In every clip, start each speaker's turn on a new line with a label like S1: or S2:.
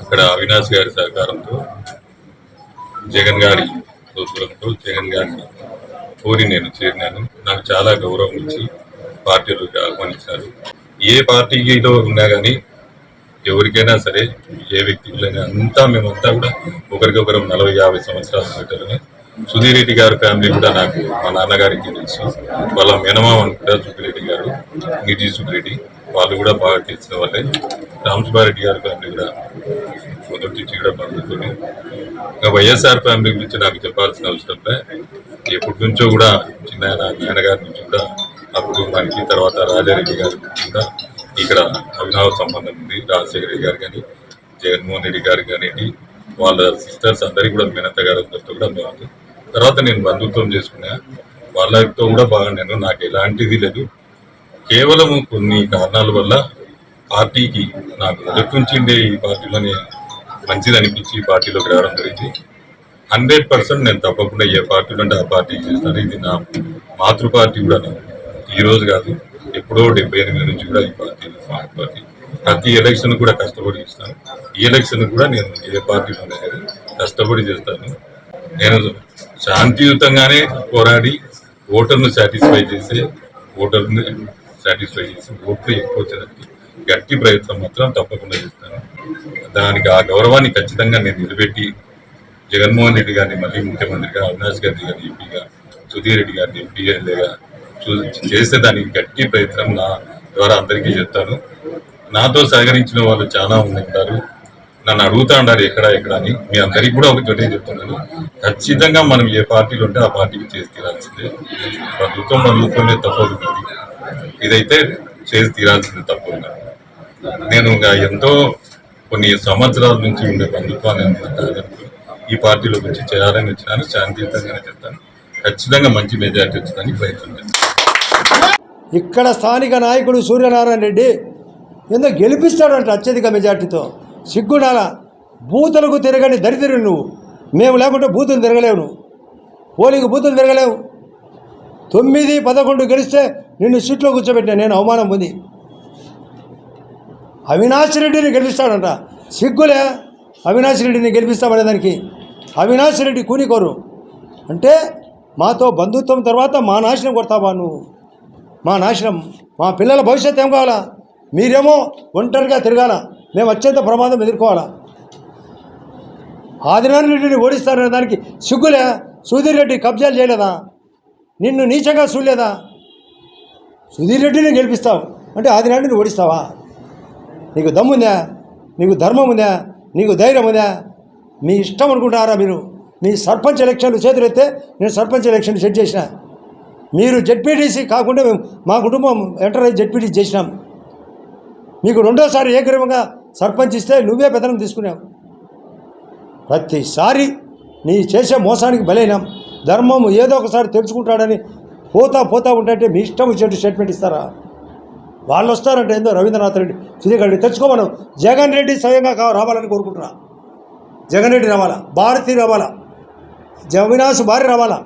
S1: అక్కడ అవినాష్ గారి సహకారంతో జగన్ గారి ప్రోత్సాహంతో జగన్ గారిని కోరి నేను చేరినాను. నాకు చాలా గౌరవం ఇచ్చి పార్టీలోకి ఆహ్వానించారు. ఏ పార్టీలో ఉన్నా కానీ ఎవరికైనా సరే ఏ వ్యక్తికైనా అంతా మేమంతా కూడా ఒకరికొకరం నలభై యాభై సంవత్సరాల పెట్టారని సుధీర్ రెడ్డి గారి ఫ్యామిలీ కూడా నాకు మా నాన్నగారికి తెలుసు. వాళ్ళ మెనమామ కూడా సుఖిరెడ్డి గారు నిధి సుఖిరెడ్డి వాళ్ళు కూడా బాగా తెలిసిన వాళ్ళే రామసుబ్బారెడ్డి గారి ఫ్యామిలీ కూడా మొదటి నుంచి కూడా బంధువులు ఇంకా వైఎస్ఆర్ ఫ్యామిలీ గురించి నాకు చెప్పాల్సిన అవసరం లే. ఎప్పటి నుంచో కూడా చిన్న నాన్నగారి నుంచి కూడా ఆ కుటుంబానికి తర్వాత రాజారెడ్డి గారి నుంచి కూడా ఇక్కడ అవినావ సంబంధం ఉంది. రాజశేఖర రెడ్డి గారు కానీ జగన్మోహన్ రెడ్డి గారు కానివ్వండి వాళ్ళ సిస్టర్స్ అందరికీ కూడా మేనత్త గారితో కూడా మేము తర్వాత నేను బంధుత్వం చేసుకున్నా. వాళ్ళతో కూడా బాగా నేను నాకు ఎలాంటిది లేదు. కేవలం కొన్ని కారణాల వల్ల పార్టీకి నాకు మొదటి నుంచి ఉండే ఈ పార్టీలోనే మంచిది అనిపించి ఈ పార్టీలోకి రావడం జరిగింది. హండ్రెడ్ పర్సెంట్ నేను తప్పకుండా ఏ పార్టీలో అంటే ఆ పార్టీకి చేస్తాను. ఇది నా మాతృ పార్టీ కూడా ఈరోజు కాదు ఎప్పుడో డెబ్బై ఎనిమిది నుంచి కూడా ఈ పార్టీ మా పార్టీ ప్రతి ఎలక్షన్ కూడా కష్టపడి చేస్తాను. ఈ ఎలక్షన్ కూడా నేను ఏ పార్టీలో కానీ కష్టపడి చేస్తాను. నేను శాంతియుతంగానే పోరాడి ఓటర్ను సాటిస్ఫై చేసే ఓటర్ని సాటిస్ఫై చేసి ఓట్లు ఎక్కువ వచ్చేదానికి గట్టి ప్రయత్నం మాత్రం తప్పకుండా చేస్తాను. దానికి ఆ గౌరవాన్ని ఖచ్చితంగా నేను నిలబెట్టి జగన్మోహన్ రెడ్డి గారిని మళ్ళీ ముఖ్యమంత్రిగా అవినాష్ గారి గారిని ఎంపీగా సుధీర్ రెడ్డి గారిని ఎంపీగా చేసేదానికి గట్టి ప్రయత్నం నా ద్వారా అందరికీ చెప్తాను. నాతో సహకరించిన వాళ్ళు చాలా మంది ఉంటారు. నన్ను అడుగుతా ఉన్నారు ఎక్కడ ఎక్కడ అని. మీ అందరికి కూడా ఒకటే చెప్తున్నాను. ఖచ్చితంగా మనం ఏ పార్టీలో ఉంటే ఆ పార్టీకి చేసి తీరాల్సిందే. ప్రభుత్వం బంధుత్వమే తప్పదు. ఇదైతే చేసి తీరాల్సింది తప్పకుండా. నేను ఇంకా ఎంతో కొన్ని సంవత్సరాల నుంచి ఉండే బంధుత్వాన్ని నేను ఈ పార్టీలో వచ్చి చేయాలని వచ్చినాను శాంతియుతంగానే చెప్తాను. ఖచ్చితంగా మంచి మెజార్టీ వచ్చిందని ప్రయత్నం
S2: ఇక్కడ స్థానిక నాయకుడు సూర్యనారాయణ రెడ్డి ఎందుకు గెలిపిస్తాడంట అత్యధిక మెజార్టీతో. సిగ్గుడాల బూతులకు తిరగని దరిద్రుడు నువ్వు. మేము లేకుంటే బూతులు తిరగలేవు నువ్వు. పోలింగ్ బూతులు తిరగలేవు. తొమ్మిది పదకొండు గెలిస్తే నిన్ను సీట్లో కూర్చోబెట్టిన నేను అవమానం పొంది. అవినాష్ రెడ్డిని గెలిపిస్తాడంట. సిగ్గులే? అవినాష్ రెడ్డిని గెలిపిస్తామనే దానికి. అవినాష్ రెడ్డి కూనికోరు. అంటే మాతో బంధుత్వం తర్వాత మా నాశనం కొడతావా నువ్వు? మా నాశనం. మా పిల్లల భవిష్యత్తు ఏం కావాలా? మీరేమో ఒంటరిగా తిరగాల? మేము అత్యంత ప్రమాదం ఎదుర్కోవాలా? ఆదినారాయణ రెడ్డిని ఓడిస్తారనే దానికి సిగ్గులే? సుధీర్ రెడ్డి కబ్జాలు చేయలేదా? నిన్ను నీచంగా చూడలేదా? సుధీర్ రెడ్డిని గెలిపిస్తావు. అంటే ఆదినారాయణని ఓడిస్తావా? నీకు దమ్ముందా? నీకు ధర్మం ఉందా నీకు ధైర్యం ఉందా మీ ఇష్టం అనుకుంటారా మీరు? మీ సర్పంచ్ ఎలక్షన్లు చేతులెత్తే నేను సర్పంచ్ ఎలక్షన్ సెట్ చేసిన. మీరు జెడ్పీటీసీ కాకుండా మేము మా కుటుంబం ఎంటర్ అయ్యి జెడ్పీటీసీ చేసినాం. మీకు రెండోసారి ఏకరీవంగా సర్పంచ్ ఇస్తే నువ్వే పెదనం తీసుకున్నావు. ప్రతిసారి నీ చేసే మోసానికి బలైనాం. ధర్మం ఏదో ఒకసారి తెలుసుకుంటాడని పోతా పోతా ఉంటే మీ ఇష్టం వచ్చేట్టు స్టేట్మెంట్ ఇస్తారా? వాళ్ళు వస్తారంటే ఏందో రవీంద్రనాథ్ రెడ్డి సుధీర్ రెడ్డి తెచ్చుకోమను. జగన్ రెడ్డి స్వయంగా రావాలని కోరుకుంటున్నా. జగన్ రెడ్డి రావాలా? భారతి రావాలా? జవినాష్ భార్య రావాలా?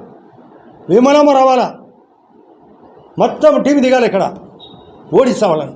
S2: విమలమ్మ రావాలా? మొత్తం టీం దిగాలి ఇక్కడ. ఓడిస్తా వాళ్ళని.